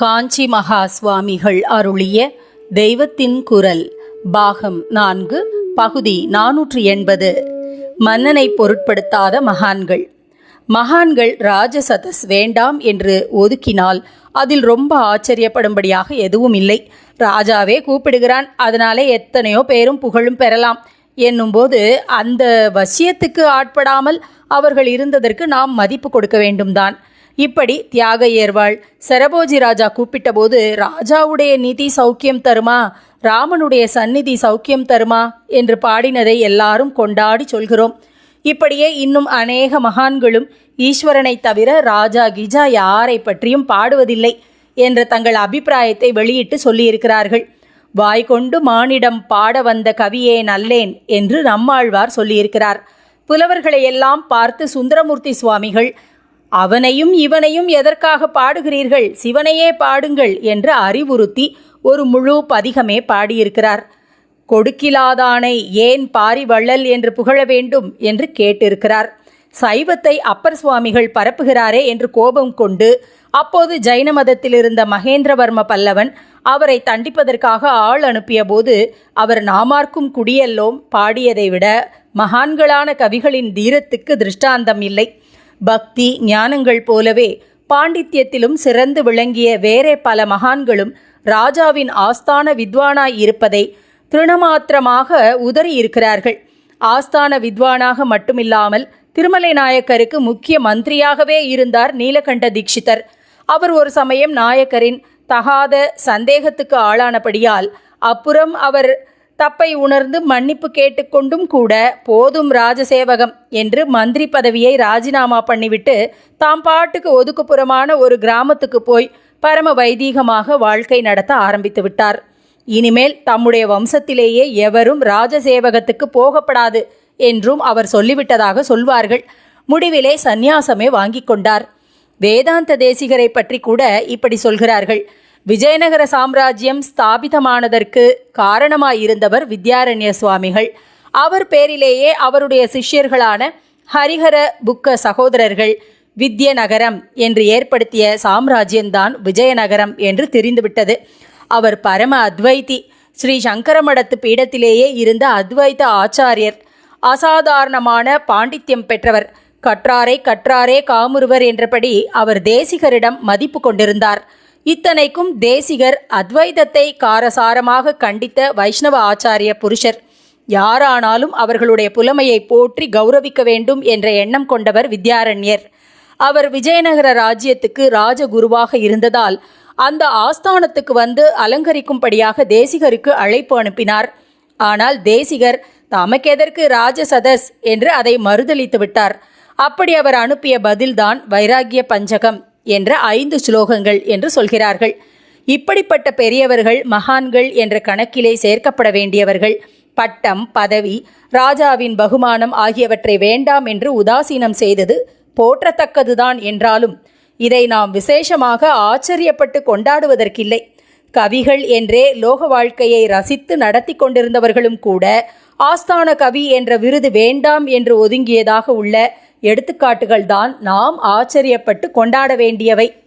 காஞ்சி மகா சுவாமிகள் அருளிய தெய்வத்தின் குரல் பாகம் நான்கு பகுதி நானூற்று எண்பது. மன்னனை பொருட்படுத்தாத மகான்கள். மகான்கள் ராஜசதஸ் வேண்டாம் என்று ஒதுக்கினால் அதில் ரொம்ப ஆச்சரியப்படும்படியாக எதுவும் இல்லை. ராஜாவே கூப்பிடுகிறான் அதனாலே எத்தனையோ பேரும் புகழும் பெறலாம். என்னும்போது அந்த வசியத்துக்கு ஆட்படாமல் அவர்கள் இருந்ததற்கு நாம் மதிப்பு கொடுக்க வேண்டும்தான். இப்படி தியாக ஏர்வாள் சரபோஜி ராஜா கூப்பிட்டபோது ராஜாவுடைய நிதி சௌக்கியம் தருமா? ராமனுடைய சந்நிதி சௌக்கியம் தருமா? என்று பாடினதை எல்லாரும் கொண்டாடி சொல்கிறோம். இப்படியே இன்னும் அநேக மகான்களும் ஈஸ்வரனை தவிர ராஜா கிஜா யாரை பற்றியும் பாடுவதில்லை என்ற தங்கள் அபிப்பிராயத்தை வெளியிட்டு சொல்லியிருக்கிறார்கள். வாய் கொண்டு மானிடம் பாட வந்த கவியே நல்லேன் என்று நம்மாழ்வார் சொல்லியிருக்கிறார். புலவர்களை எல்லாம் பார்த்து சுந்தரமூர்த்தி சுவாமிகள் அவனையும் இவனையும் எதற்காக பாடுகிறீர்கள்? சிவனையே பாடுங்கள் என்று அறிவுறுத்தி ஒரு முழு பதிகமே பாடியிருக்கிறார். கொடுக்கிலாதானை ஏன் பாரி வள்ளல் என்று புகழ வேண்டும் என்று கேட்டிருக்கிறார். சைவத்தை அப்பர் சுவாமிகள் பரப்புகிறாரே என்று கோபம் கொண்டு அப்போது ஜைன மதத்தில் இருந்த மகேந்திரவர்ம பல்லவன் அவரை தண்டிப்பதற்காக ஆள் அனுப்பிய போது அவர் நாமார்க்கும் குடியெல்லோம் பாடியதை விட மகான்களான கவிகளின் தீரத்துக்கு திருஷ்டாந்தம் இல்லை. பக்தி ஞானங்கள் போலவே பாண்டித்யத்திலும் சிறந்து விளங்கிய வேறே பல மகான்களும் ராஜாவின் ஆஸ்தான வித்வானாய் இருப்பதை திருணமாத்திரமாக உதறி இருக்கிறார்கள். ஆஸ்தான வித்வானாக மட்டுமில்லாமல் திருமலை நாயக்கருக்கு முக்கிய மந்திரியாகவே இருந்தார் நீலகண்ட தீட்சிதர். அவர் ஒரு சமயம் நாயக்கரின் தகாத சந்தேகத்துக்கு ஆளானபடியால் அப்புறம் அவர் தப்பை உணர்ந்து மன்னிப்பு கேட்டுக்கொண்டும் கூட போதும் ராஜசேவகம் என்று மந்திரி பதவியை ராஜினாமா பண்ணிவிட்டு தாம் பாட்டுக்கு ஒதுக்குப்புறமான ஒரு கிராமத்துக்கு போய் பரம வைதீகமாக வாழ்க்கை நடத்த ஆரம்பித்து விட்டார். இனிமேல் தம்முடைய வம்சத்திலேயே எவரும் ராஜசேவகத்துக்கு போகப்படாது என்றும் அவர் சொல்லிவிட்டதாக சொல்வார்கள். முடிவிலே சந்நியாசமே வாங்கிக் கொண்டார். வேதாந்த தேசிகரை பற்றி கூட இப்படி சொல்கிறார்கள். விஜயநகர சாம்ராஜ்யம் ஸ்தாபிதமானதற்கு காரணமாயிருந்தவர் வித்யாரண்ய சுவாமிகள் அவர் பேரிலேயே அவருடைய சிஷ்யர்களான ஹரிஹர புக்க சகோதரர்கள் வித்யநகரம் என்று ஏற்படுத்திய சாம்ராஜ்யம்தான் விஜயநகரம் என்று தெரிந்துவிட்டது. அவர் பரம அத்வைத்தி ஸ்ரீ சங்கரமடத்து பீடத்திலேயே இருந்த அத்வைத ஆச்சாரியர் அசாதாரணமான பாண்டித்யம் பெற்றவர் கற்றாரே கற்றாரே காமுருவர் என்றபடி அவர் தேசிகரிடம் மதிப்பு கொண்டிருந்தார். இத்தனைக்கும் தேசிகர் அத்வைதத்தை காரசாரமாக கண்டித்த வைஷ்ணவ ஆச்சாரிய புருஷர். யாரானாலும் அவர்களுடைய புலமையை போற்றி கௌரவிக்க வேண்டும் என்ற எண்ணம் கொண்டவர் வித்யாரண்யர். அவர் விஜயநகர ராஜ்யத்துக்கு ராஜகுருவாக இருந்ததால் அந்த ஆஸ்தானத்துக்கு வந்து அலங்கரிக்கும்படியாக தேசிகருக்கு அழைப்பு அனுப்பினார். ஆனால் தேசிகர் தமக்கெதற்கு ராஜசதஸ்? என்று அதை மறுதளித்து விட்டார். அப்படி அவர் அனுப்பிய பதில்தான் வைராகிய பஞ்சகம். என்ற ஐந்து ஸ்லோகங்கள் என்று சொல்கிறார்கள். இப்படிப்பட்ட பெரியவர்கள் மகான்கள் என்ற கணக்கிலே சேர்க்கப்பட வேண்டியவர்கள் பட்டம் பதவி ராஜாவின் பகுமானம் ஆகியவற்றை வேண்டாம் என்று உதாசீனம் செய்தது போற்றத்தக்கதுதான் என்றாலும் இதை நாம் விசேஷமாக ஆச்சரியப்பட்டு கொண்டாடுவதற்கில்லை. கவிகள் என்றே லோக வாழ்க்கையை ரசித்து நடத்தி கொண்டிருந்தவர்களும் கூட ஆஸ்தான கவி என்ற விருது வேண்டாம் என்று ஒதுங்கியதாக உள்ள எடுத்துக்காட்டுகள்தான் நாம் ஆச்சரியப்பட்டு கொண்டாட வேண்டியவை.